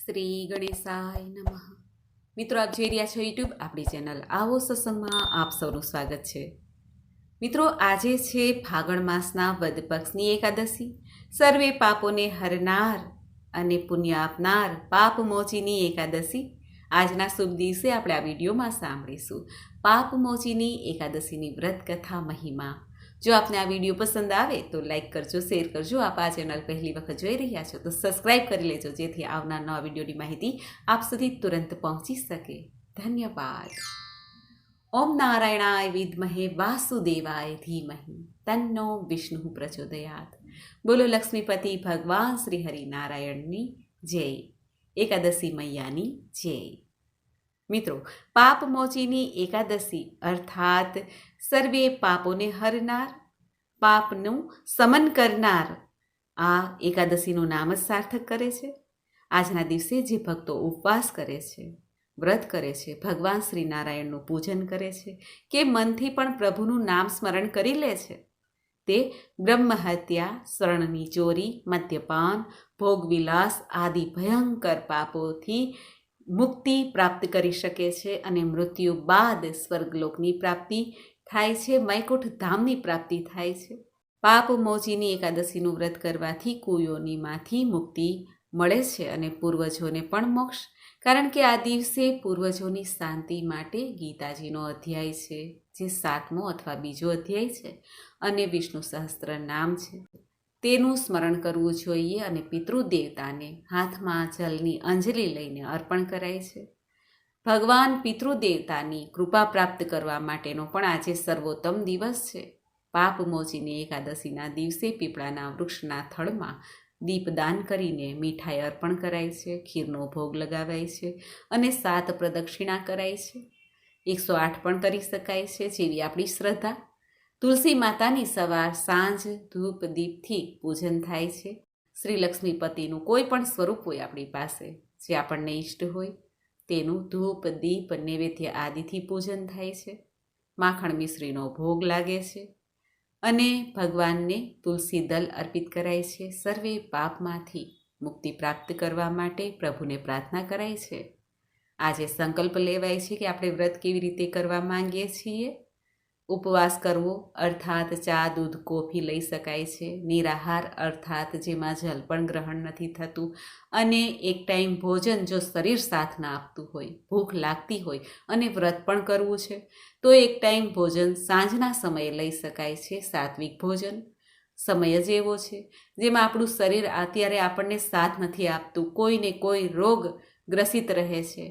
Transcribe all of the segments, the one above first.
શ્રી ગણેશાય નમઃ. મિત્રો, આપ જોઈ રહ્યા છો યુટ્યુબ આપણી ચેનલ આવો સત્સંગમાં આપ સૌનું સ્વાગત છે. મિત્રો, આજે છે ફાગણ માસના વદ પક્ષની એકાદશી. સર્વે પાપોને હરનાર અને પુણ્ય આપનાર પાપ મોચીની એકાદશી. આજના શુભ દિવસે આપણે આ વિડીયોમાં સાંભળીશું. પાપ મોચીની એકાદશીની વ્રત કથા મહિમા. જો આપને આ વીડિયો પસંદ આવે તો લાઈક કરજો, શેર કરજો. આપ આ ચેનલ પહેલી વખત જોઈ રહ્યા છો તો સબસ્ક્રાઈબ કરી લેજો, જેથી આવનાર નવા વિડીયોની માહિતી આપ સુધી તુરંત પહોંચી શકે. ધન્યવાદ. ઓમ નારાયણાય વિદ્મહે વાસુદેવાય ધીમહી. તન્નો વિષ્ણુ પ્રચોદયાત. બોલો લક્ષ્મીપતિ ભગવાન શ્રી હરિનારાયણની જય. એકાદશી મૈયાની જય. મિત્રો, પાપ મોચીની એકાદશી, અર્થાત સર્વે પાપોને હરનાર, પાપનું સમન કરનાર, આ એકાદશીનું નામ જ સાર્થક કરે છે. આજના દિવસે જે ભક્તો ઉપવાસ કરે છે, વ્રત કરે છે, ભગવાન શ્રી નારાયણનું પૂજન કરે છે કે મનથી પણ પ્રભુનું નામ સ્મરણ કરી લે છે, તે બ્રહ્મહત્યા સ્વર્ણની ચોરી, મદ્યપાન, ભોગવિલાસ આદિ ભયંકર પાપોથી મુક્તિ પ્રાપ્ત કરી શકે છે અને મૃત્યુ બાદ સ્વર્ગલોકની પ્રાપ્તિ થાય છે વૈકુંઠ ધામની પ્રાપ્તિ થાય છે. પાપ મોજીની એકાદશીનું વ્રત કરવાથી કુયોનીમાંથી મુક્તિ મળે છે અને પૂર્વજોને પણ મોક્ષ, કારણ કે આ દિવસે પૂર્વજોની શાંતિ માટે ગીતાજીનો અધ્યાય છે, જે સાતમો અથવા બીજો અધ્યાય છે અને વિષ્ણુ સહસ્ત્ર નામ છે. તેનું સ્મરણ કરવું જોઈએ અને પિતૃદેવતાને હાથમાં જલની અંજલિ લઈને અર્પણ કરાય છે. ભગવાન પિતૃદેવતાની કૃપા પ્રાપ્ત કરવા માટેનો પણ આજે સર્વોત્તમ દિવસ છે. પાપ મોચીની એકાદશીના દિવસે પીપળાના વૃક્ષના થળમાં દીપદાન કરીને મીઠાઈ અર્પણ કરાય છે, ખીરનો ભોગ લગાવાય છે અને સાત પ્રદક્ષિણા કરાય છે. એકસો આઠ પણ કરી શકાય છે જેવી આપણી શ્રદ્ધા. તુલસી માતાની સવાર સાંજ ધૂપ દીપથી પૂજન થાય છે. શ્રી લક્ષ્મીપતિનું કોઈ પણ સ્વરૂપ હોય આપણી પાસે, જે આપણને ઈષ્ટ હોય, તેનું ધૂપ, દીપ, નૈવેદ્ય આદિથી પૂજન થાય છે. માખણ મિશ્રીનો ભોગ લાગે છે અને ભગવાનને તુલસી દલ અર્પિત કરાય છે. સર્વે પાપમાંથી મુક્તિ પ્રાપ્ત કરવા માટે પ્રભુને પ્રાર્થના કરાય છે. આજે સંકલ્પ લેવાય છે કે આપણે વ્રત કેવી રીતે કરવા માંગીએ છીએ? ઉપવાસ કરવો અર્થાત ચા, દૂધ, કોફી લઈ શકાય છે. નિરાહાર અર્થાત જેમાં જલ પણ ગ્રહણ નથી થતું અને એક ટાઈમ ભોજન જો શરીર સાથ ના આપતું હોય, ભૂખ લાગતી હોય અને વ્રત પણ કરવું છે, તો એક ટાઈમ ભોજન સાંજના સમયે લઈ શકાય છે, સાત્વિક ભોજન. સમય જ એવો છે, જેમાં આપણું શરીર અત્યારે આપણને સાથ નથી આપતું, કોઈને કોઈ રોગ ગ્રસિત રહે છે.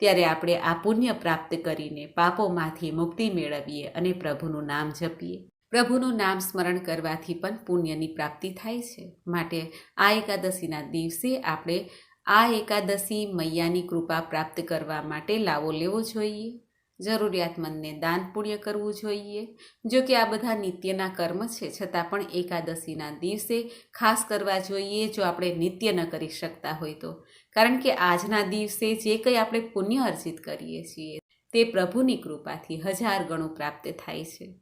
ત્યારે આપણે આ પુણ્ય પ્રાપ્ત કરીને પાપોમાંથી મુક્તિ મેળવીએ અને પ્રભુનું નામ જપીએ. પ્રભુનું નામ સ્મરણ કરવાથી પણ પુણ્યની પ્રાપ્તિ થાય છે. માટે આ એકાદશીના દિવસે આપણે આ એકાદશી મૈયાની કૃપા પ્રાપ્ત કરવા માટે લાવો લેવો જોઈએ. જરૂરિયાતમંદને દાન પુણ્ય કરવું જોઈએ. જો કે આ બધા નિત્યના કર્મ છે, છતાં પણ એકાદશીના દિવસે ખાસ કરવા જોઈએ જો આપણે નિત્ય ન કરી શકતા હોય તો. કારણ કે આજના દિવસે જે કંઈ આપણે પુણ્ય અર્જિત કરીએ છીએ, તે પ્રભુની કૃપાથી હજાર ગણું પ્રાપ્ત થાય છે.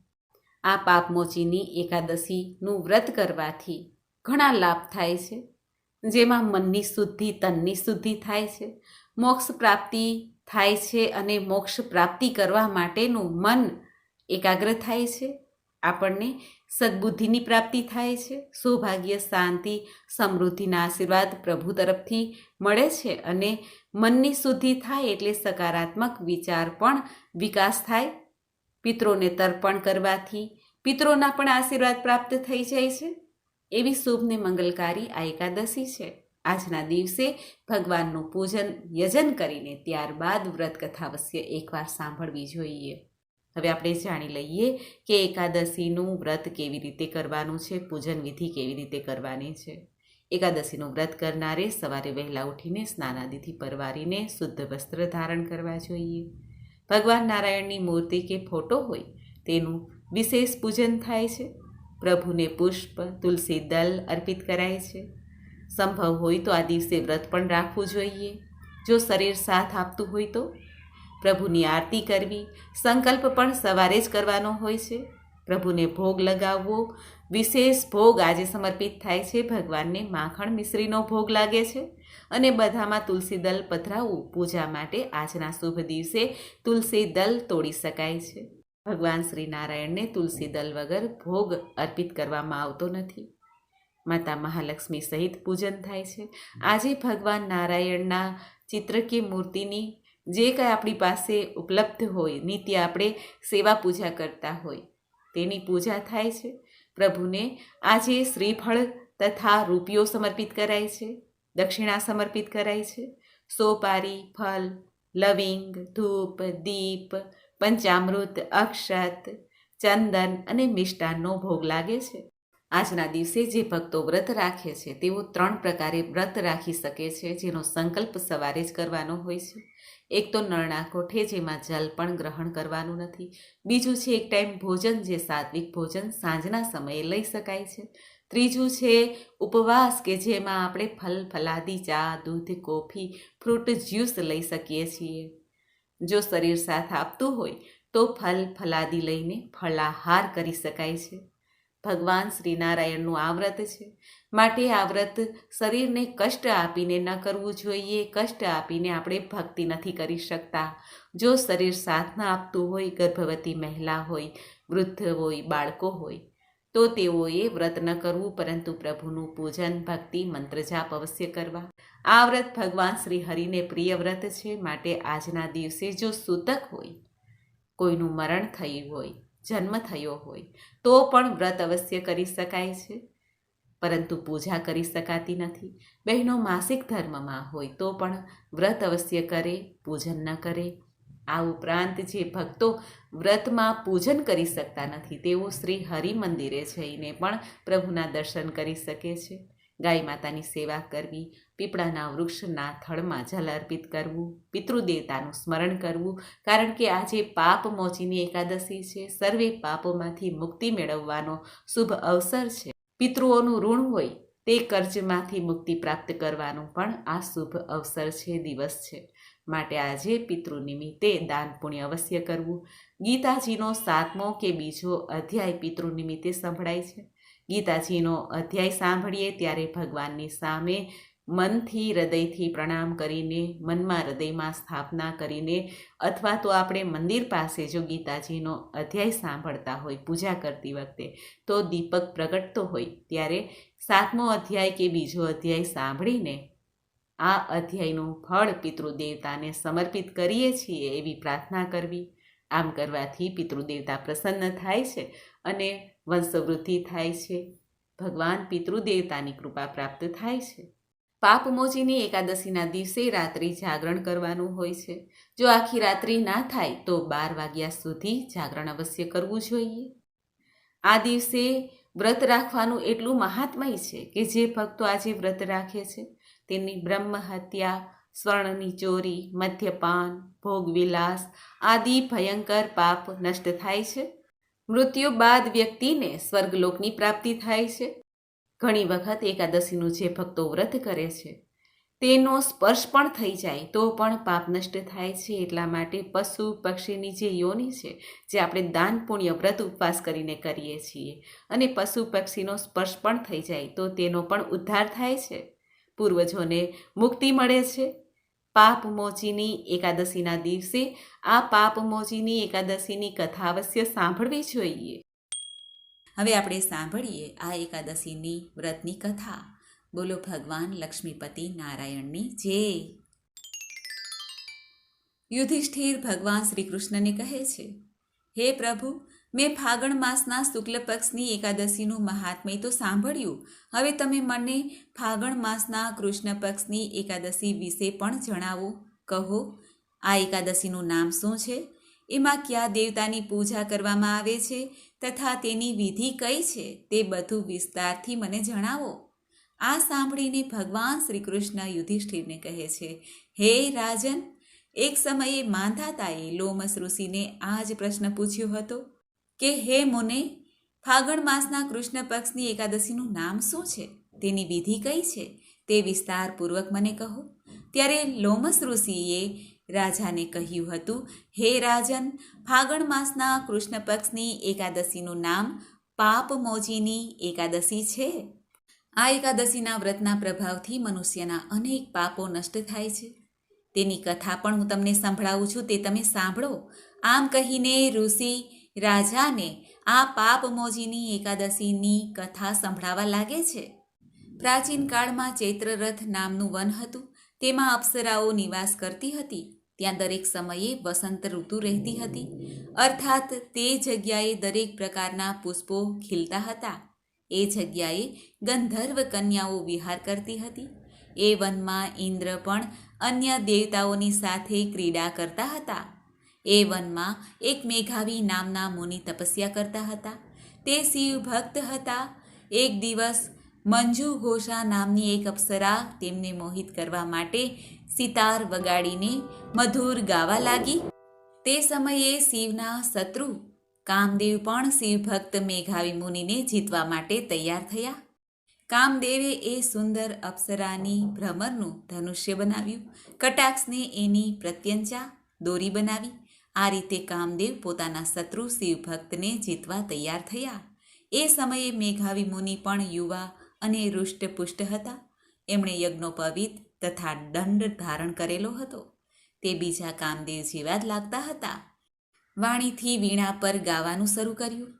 આ પાપમોચીની એકાદશીનું વ્રત કરવાથી ઘણા લાભ થાય છે. જેમાં મનની શુદ્ધિ, તનની શુદ્ધિ થાય છે. મોક્ષ પ્રાપ્તિ થાય છે અને મોક્ષ પ્રાપ્તિ કરવા માટેનું મન એકાગ્ર થાય છે. આપણને સદબુદ્ધિની પ્રાપ્તિ થાય છે. સૌભાગ્ય, શાંતિ, સમૃદ્ધિના આશીર્વાદ પ્રભુ તરફથી મળે છે અને મનની શુદ્ધિ થાય એટલે સકારાત્મક વિચાર પણ વિકાસ થાય. પિત્રોને તર્પણ કરવાથી પિત્રોના પણ આશીર્વાદ પ્રાપ્ત થઈ જાય છે. એવી શુભ ને મંગલકારી આ એકાદશી છે. આજના દિવસે ભગવાનનું પૂજન, યજન કરીને ત્યારબાદ વ્રત કથા અવશ્ય એકવાર સાંભળવી જોઈએ. હવે આપણે જાણી લઈએ કે એકાદશીનું વ્રત કેવી રીતે કરવાનું છે, પૂજન વિધિ કેવી રીતે કરવાની છે. એકાદશીનું વ્રત કરનારે સવારે વહેલા ઉઠીને સ્નાનાદિથી પરવારીને શુદ્ધ વસ્ત્ર ધારણ કરવા જોઈએ. ભગવાન નારાયણની મૂર્તિ કે ફોટો હોય તેનું વિશેષ પૂજન થાય છે. પ્રભુને પુષ્પ, તુલસી દલ અર્પિત કરાય છે. સંભવ હોય તો આ દિવસે વ્રત પણ રાખવું જોઈએ. જો શરીર સાથ આપતું હોય તો પ્રભુની આરતી કરવી, સંકલ્પ પણ સવારે જ કરવાનો હોય છે. પ્રભુને ભોગ લગાવવો, વિશેષ ભોગ આજે સમર્પિત થાય છે. ભગવાનને માખણ મિશ્રીનો ભોગ લાગે છે અને બધામાં તુલસી દલ પધરાવવું પૂજા માટે આજના શુભ દિવસે તુલસી દલ તોડી શકાય છે. ભગવાન શ્રી નારાયણને તુલસી દલ વગર ભોગ અર્પિત કરવામાં આવતો નથી. માતા મહાલક્ષ્મી સહિત પૂજન થાય છે. આજે ભગવાન નારાયણના ચિત્ર કે મૂર્તિની જે કંઈ આપણી પાસે ઉપલબ્ધ હોય, નિત્ય આપણે સેવા પૂજા કરતા હોય, તેની પૂજા થાય છે. પ્રભુને આજે શ્રીફળ તથા રૂપિયો સમર્પિત કરાય છે, દક્ષિણા સમર્પિત કરાય છે. સોપારી, ફલ, લવિંગ, ધૂપ, દીપ, પંચામૃત, અક્ષત, ચંદન અને મિષ્ટાનનો ભોગ લાગે છે. આજના દિવસે જે ભક્તો વ્રત રાખે છે, તેઓ ત્રણ પ્રકારે વ્રત રાખી શકે છે, જેનો સંકલ્પ સવારે જ કરવાનો હોય છે. એક તો નળના કોઠે જેમાં જલ પણ ગ્રહણ કરવાનું નથી. બીજું છે, એક ટાઈમ ભોજન, જે સાત્વિક ભોજન સાંજના સમયે લઈ શકાય છે. ત્રીજું છે, ઉપવાસ, કે જેમાં આપણે ફલ, ફલાદી, ચા, દૂધ, કોફી, ફ્રૂટ, જ્યુસ લઈ શકીએ છીએ. જો શરીર સાથ આપતું હોય, તો ફલ, ફલાદી લઈને ફલાહાર કરી શકાય છે. ભગવાન શ્રી નારાયણનું આ વ્રત છે. માટે આ વ્રત શરીરને કષ્ટ આપીને ન કરવું જોઈએ, કષ્ટ આપીને આપણે ભક્તિ નથી કરી શકતા. જો શરીર સાથ ન આપતું હોય, ગર્ભવતી મહિલા હોય, વૃદ્ધ હોય, બાળકો હોય, તો તેઓએ વ્રત ન કરવું, પરંતુ પ્રભુનું પૂજન, ભક્તિ મંત્રજાપ અવશ્ય કરવા. આ વ્રત ભગવાન શ્રી હરિને પ્રિય વ્રત છે. માટે આજના દિવસે જો સૂતક હોય, કોઈનું મરણ થયું હોય જન્મ થયો હોય, તો પણ વ્રત અવશ્ય કરી શકાય છે. પરંતુ પૂજા કરી શકાતી નથી. બહેનો માસિક ધર્મમાં હોય, તો પણ વ્રત અવશ્ય કરે, પૂજન ન કરે. આ ઉપરાંત જે ભક્તો વ્રતમાં પૂજન કરી શકતા નથી, તેઓ શ્રી હરિ મંદિરે જઈને પણ પ્રભુના દર્શન કરી શકે છે. ગાય માતાની સેવા કરવી, પીપળાના વૃક્ષના થળમાં જલ અર્પિત કરવું, પિતૃદેવતાનું સ્મરણ કરવું, કારણ કે આજે પાપ મોચીની એકાદશી છે. સર્વે પાપોમાંથી મુક્તિ મેળવવાનો શુભ અવસર છે. પિતૃઓનું ઋણ હોય તે કર્જમાંથી મુક્તિ પ્રાપ્ત કરવાનું પણ આ શુભ અવસર છે, દિવસ છે. માટે આજે પિતૃ નિમિત્તે દાન પુણ્ય અવશ્ય કરવું. ગીતાજીનો સાતમો કે બીજો અધ્યાય પિતૃ નિમિત્તે સંભળાય છે. ગીતાજીનો અધ્યાય સાંભળીએ ત્યારે ભગવાનની સામે મનથી હૃદયથી પ્રણામ કરીને, મનમાં હૃદયમાં સ્થાપના કરીને અથવા તો આપણે મંદિર પાસે જો ગીતાજીનો અધ્યાય સાંભળતા હોય, પૂજા કરતી વખતે તો દીપક પ્રગટતો હોય ત્યારે સાતમો અધ્યાય કે બીજો અધ્યાય સાંભળીને આ અધ્યાયનું ફળ પિતૃદેવતાને સમર્પિત કરીએ છીએ એવી પ્રાર્થના કરવી. આમ કરવાથી પિતૃદેવતા પ્રસન્ન થાય છે. અને વંશવૃદ્ધિ થાય છે. ભગવાન પિતૃદેવતાની કૃપા પ્રાપ્ત થાય છે. પાપમોચીની એકાદશીના દિવસે રાત્રિ જાગરણ કરવાનું હોય છે. જો આખી રાત્રિ ના થાય, તો બાર વાગ્યા સુધી જાગરણ અવશ્ય કરવું જોઈએ. આ દિવસે વ્રત રાખવાનું એટલું મહાત્મય છે કે જે ભક્તો આજે વ્રત રાખે છે. તેની બ્રહ્મ હત્યા, સ્વર્ણની ચોરી, મદ્યપાન, ભોગવિલાસ આદિ ભયંકર પાપ નષ્ટ થાય છે. મૃત્યુ બાદ વ્યક્તિને સ્વર્ગલોકની પ્રાપ્તિ થાય છે. ઘણી વખત એકાદશીનું જે ભક્તો વ્રત કરે છે, તેનો સ્પર્શ પણ થઈ જાય તો પણ પાપ નષ્ટ થાય છે. એટલા માટે પશુ પક્ષીની જે યોનિ છે, જે આપણે દાન પુણ્ય વ્રત ઉપવાસ કરીને કરીએ છીએ અને પશુ પક્ષીનો સ્પર્શ પણ થઈ જાય તો તેનો પણ ઉદ્ધાર થાય છે. પૂર્વજોને મુક્તિ મળે છે. પાપ મોચીની એકાદશીના દિવસે આ પાપ મોચીની એકાદશીની કથા અવશ્ય સાંભળવી જોઈએ. હવે આપણે સાંભળીએ આ એકાદશીની વ્રતની કથા. બોલો ભગવાન લક્ષ્મીપતિ નારાયણની જય. યુધિષ્ઠિર ભગવાન શ્રી કૃષ્ણને કહે છે, હે પ્રભુ મેં ફાગણ માસના શુક્લ પક્ષની એકાદશીનું મહાત્મય તો સાંભળ્યું. હવે તમે મને ફાગણ માસના કૃષ્ણ પક્ષની એકાદશી વિશે પણ જણાવો, કહો. આ એકાદશીનું નામ શું છે? એમાં કયા દેવતાની પૂજા કરવામાં આવે છે? તથા તેની વિધિ કઈ છે? તે બધું વિસ્તારથી મને જણાવો. આ સાંભળીને ભગવાન શ્રી કૃષ્ણ યુધિષ્ઠિરને કહે છે, હે રાજન, એક સમયે માંધાતાએ લોમસ ઋષિને આ જ પ્રશ્ન પૂછ્યો હતો. કે હે મુને, ફાગણ માસના કૃષ્ણ પક્ષની એકાદશીનું નામ શું છે? તેની વિધિ કઈ છે? તે વિસ્તારપૂર્વક મને કહો. ત્યારે લોમસ ઋષિએ રાજાને કહ્યું હતું, હે રાજન, ફાગણ માસના કૃષ્ણ પક્ષની એકાદશીનું નામ પાપમોચીની એકાદશી છે. આ એકાદશીના વ્રતના પ્રભાવથી મનુષ્યના અનેક પાપો નષ્ટ થાય છે. તેની કથા પણ હું તમને સંભળાવું છું, તે તમે સાંભળો. આમ કહીને ઋષિ રાજાને આ પાપમોજીની એકાદશીની કથા સંભળાવા લાગે છે. પ્રાચીન કાળમાં ચૈત્રરથ નામનું વન હતું. તેમાં અપ્સરાઓ નિવાસ કરતી હતી. ત્યાં દરેક સમયે વસંત ઋતુ રહેતી હતી. અર્થાત તે જગ્યાએ દરેક પ્રકારના પુષ્પો ખીલતા હતા. એ જગ્યાએ ગંધર્વ કન્યાઓ વિહાર કરતી હતી. એ વનમાં ઇન્દ્ર પણ અન્ય દેવતાઓની સાથે ક્રીડા કરતા હતા. એ વનમાં એક મેઘાવી નામના મુનિ તપસ્યા કરતા હતા. તે શિવ ભક્ત હતા. એક દિવસ મંજુ ઘોષા નામની એક અપ્સરા તેમને મોહિત કરવા માટે સિતાર વગાડીને મધુર ગાવા લાગી. તે સમયે શિવના શત્રુ કામદેવ પણ શિવભક્ત મેઘાવી મુનિને જીતવા માટે તૈયાર થયા. કામદેવે એ સુંદર અપ્સરાની ભ્રમરનું ધનુષ્ય બનાવ્યું. કટાક્ષને એની પ્રત્યંચા દોરી બનાવી. આ રીતે કામદેવ પોતાના શત્રુ શિવભક્તને જીતવા તૈયાર થયા. એ સમયે મેઘાવી મુનિ પણ યુવા અને હૃષ્ટપુષ્ટ હતા. એમણે યજ્ઞોપવિત તથા દંડ ધારણ કરેલો હતો. તે બીજા કામદેવ જેવા જ લાગતા હતા. વાણીથી વીણા પર ગાવાનું શરૂ કર્યું.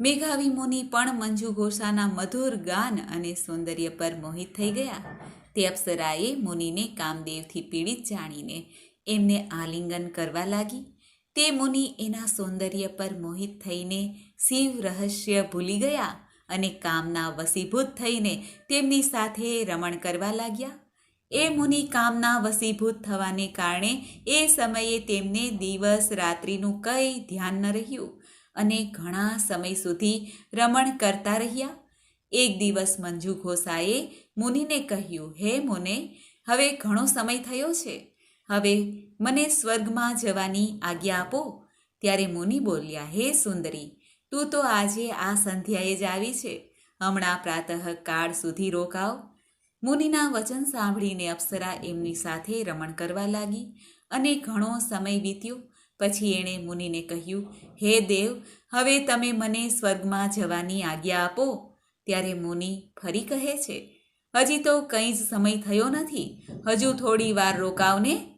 મેઘાવી મુનિ પણ મંજુ ઘોષાના મધુર ગાન અને સૌંદર્ય પર મોહિત થઈ ગયા. તે અપ્સરાએ મુનિને કામદેવથી પીડિત જાણીને એમને આલિંગન કરવા લાગી. તે મુનિ એના સૌંદર્ય પર મોહિત થઈને શિવ રહસ્ય ભૂલી ગયા અને કામના વસીભૂત થઈને તેમની સાથે રમણ કરવા લાગ્યા. એ મુનિ કામના વસીભૂત થવાને કારણે એ સમયે તેમને દિવસ રાત્રિનું કંઈ ધ્યાન ન રહ્યું અને ઘણા સમય સુધી રમણ કરતા રહ્યા. એક દિવસ મંજુ ઘોસાએ મુનિને કહ્યું, હે મુને, હવે ઘણો સમય થયો છે. હવે મને સ્વર્ગમાં જવાની આજ્ઞા આપો. ત્યારે મુનિ બોલ્યા, હે સુંદરી, તું તો આજે આ સંધ્યાએ જ આવી છે. હમણાં પ્રાતઃકાળ સુધી રોકાવ. મુનિના વચન સાંભળીને અપ્સરા એમની સાથે રમણ કરવા લાગી અને ઘણો સમય વીત્યો. પછી એણે મુનિને કહ્યું, હે દેવ, હવે તમે મને સ્વર્ગમાં જવાની આજ્ઞા આપો. ત્યારે મુનિ ફરી કહે છે, હજી તો કંઈ જ સમય થયો નથી. હજુ થોડી વાર રોકાવને.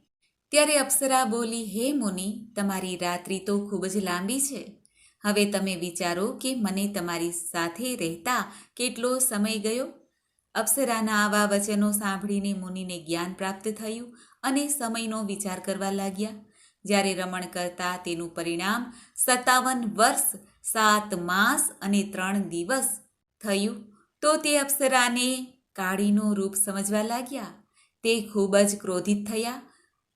ત્યારે અપ્સરા બોલી, હે મુનિ, તમારી રાત્રિ તો ખૂબ જ લાંબી છે. હવે તમે વિચારો કે મને તમારી સાથે રહેતા કેટલો સમય ગયો? અપ્સરાના આવા વચનો સાંભળીને મુનિને જ્ઞાન પ્રાપ્ત થયું અને સમયનો વિચાર કરવા લાગ્યા. જ્યારે રમણ કરતા તેનું પરિણામ સત્તાવન વર્ષ, સાત માસ અને ત્રણ દિવસ થયું, તો તે અપ્સરાને કાળીનું રૂપ સમજવા લાગ્યા. તે ખૂબ જ ક્રોધિત થયા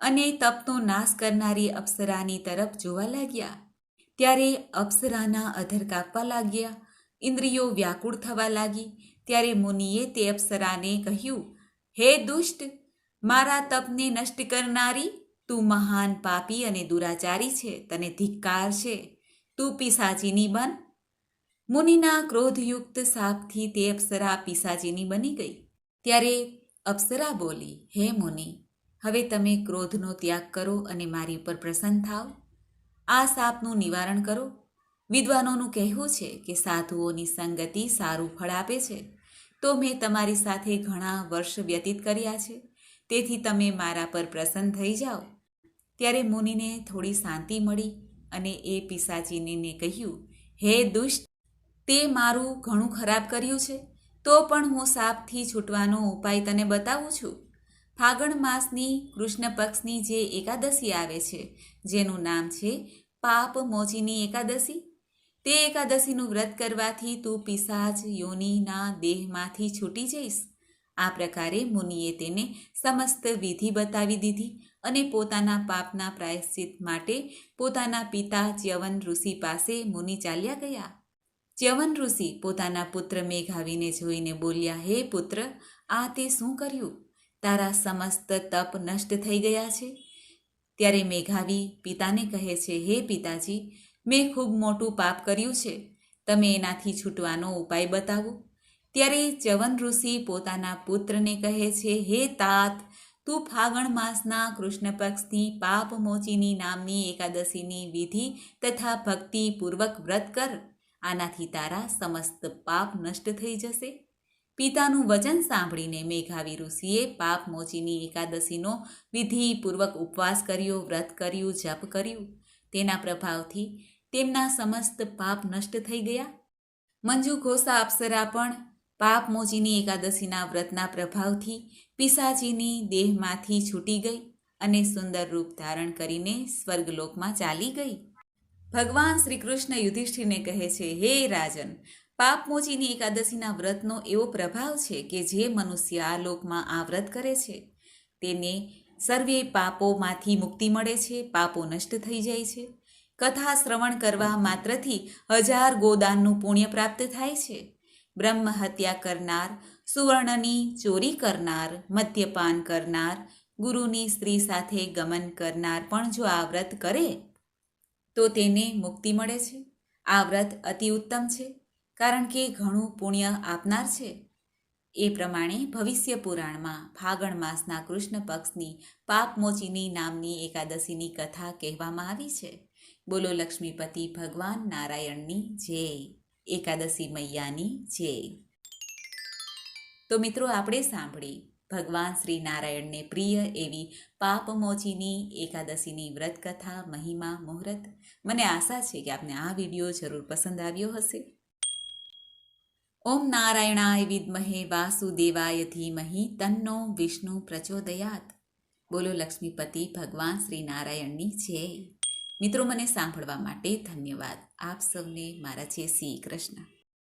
અને તપનો નાશ કરનારી અપ્સરાની તરફ જોવા લાગ્યા. ત્યારે અપ્સરાના અધર કાપવા લાગ્યા. ઇન્દ્રિયો વ્યાકુળ થવા લાગી. ત્યારે મુનિએ તે અપ્સરાને કહ્યું, હે દુષ્ટ, મારા તપને નષ્ટ કરનારી તું મહાન પાપી અને દુરાચારી છે, તને ધિક્કાર છે. તું પિસાચીની બન. મુનિના ક્રોધયુક્ત સાપથી તે અપ્સરા પિસાચીની બની ગઈ. ત્યારે અપ્સરા બોલી, હે મુનિ હવે તમે ક્રોધનો ત્યાગ કરો અને મારી ઉપર પ્રસન્ન થાઓ આ સાપનું નિવારણ કરો. વિદ્વાનોનું કહેવું છે કે સાધુઓની સંગતિ સારું ફળ આપે છે. તો મેં તમારી સાથે ઘણા વર્ષ વ્યતીત કર્યા છે. તેથી તમે મારા પર પ્રસન્ન થઈ જાઓ. ત્યારે મુનિને થોડી શાંતિ મળી અને એ પિસાચીનીને કહ્યું, હે દુષ્ટ, તે મારું ઘણું ખરાબ કર્યું છે. તો પણ હું સાપથી છૂટવાનો ઉપાય તને બતાવું છું? ફાગણ માસની કૃષ્ણ પક્ષની જે એકાદશી આવે છે, જેનું નામ છે પાપ મોચીની એકાદશી. તે એકાદશીનું વ્રત કરવાથી તું પિશાચ યોનિના દેહમાંથી છૂટી જઈશ. આ પ્રકારે મુનિએ તેને સમસ્ત વિધિ બતાવી દીધી અને પોતાના પાપના પ્રાયશ્ચિત માટે પોતાના પિતા ચ્યવન ઋષિ પાસે મુનિ ચાલ્યા ગયા. ચ્યવન ઋષિ પોતાના પુત્ર મેઘાવીને જોઈને બોલ્યા, હે પુત્ર, આ તે શું કર્યું? તારા સમસ્ત તપ નષ્ટ થઈ ગયા છે? ત્યારે મેઘાવી પિતાને કહે છે, હે પિતાજી, મેં ખૂબ મોટું પાપ કર્યું છે. તમે એનાથી છૂટવાનો ઉપાય બતાવો. ત્યારે ચવન ઋષિ પોતાના પુત્રને કહે છે, હે તાત, તું ફાગણ માસના કૃષ્ણ પક્ષની પાપ મોચીની નામની એકાદશીની વિધિ તથા ભક્તિપૂર્વક વ્રત કર. આનાથી તારા સમસ્ત પાપ નષ્ટ થઈ જશે. પિતાનું વચન સાંભળીને મેઘાવી ઋષિએ પાપ મોચીની એકાદશીનો વિધિપૂર્વક ઉપવાસ કર્યો, વ્રત કર્યું, જપ કર્યું. તેના પ્રભાવથી તેમના સમસ્ત પાપ નષ્ટ થઈ ગયા. મંજુ ઘોષા અપ્સરા પણ પાપ મોચીની એકાદશીના વ્રતના પ્રભાવથી પિસાચીની દેહમાંથી છૂટી ગઈ અને સુંદર રૂપ ધારણ કરીને સ્વર્ગલોકમાં ચાલી ગઈ. ભગવાન શ્રી કૃષ્ણ યુધિષ્ઠિરને કહે છે, હે રાજન પાપમોચીની એકાદશીના વ્રતનો એવો પ્રભાવ છે કે જે મનુષ્ય આ લોકમાં આ વ્રત કરે છે. તેને સર્વે પાપોમાંથી મુક્તિ મળે છે, પાપો નષ્ટ થઈ જાય છે. કથા શ્રવણ કરવા માત્રથી હજાર ગોદાનનું પુણ્ય પ્રાપ્ત થાય છે. બ્રહ્મ હત્યા કરનાર, સુવર્ણની ચોરી કરનાર, મદ્યપાન કરનાર, ગુરુની સ્ત્રી સાથે ગમન કરનાર પણ જો આ વ્રત કરે, તો તેને મુક્તિ મળે છે. આ વ્રત અતિ ઉત્તમ છે. કારણ કે ઘણું પુણ્ય આપનાર છે. એ પ્રમાણે ભવિષ્ય પુરાણમાં ફાગણ માસના કૃષ્ણ પક્ષની પાપમોચીની નામની એકાદશીની કથા કહેવામાં આવી છે. બોલો લક્ષ્મીપતિ ભગવાન નારાયણની જય. એકાદશી મૈયાની જય. તો મિત્રો આપણે સાંભળી. ભગવાન શ્રી નારાયણને પ્રિય એવી પાપમોચીની એકાદશીની વ્રત કથા, મહિમા, મુહૂર્ત. મને આશા છે કે આપને આ વીડિયો જરૂર પસંદ આવ્યો હશે. ઓમ નારાયણાય વિદ્મહે વાસુદેવાય ધીમહિ તન્નો વિષ્ણુ પ્રચોદયાત. બોલો લક્ષ્મીપતિ, ભગવાન શ્રી નારાયણની જય. મિત્રો, મને સાંભળવા માટે ધન્યવાદ. આપ સૌને મારા છે શ્રી કૃષ્ણ.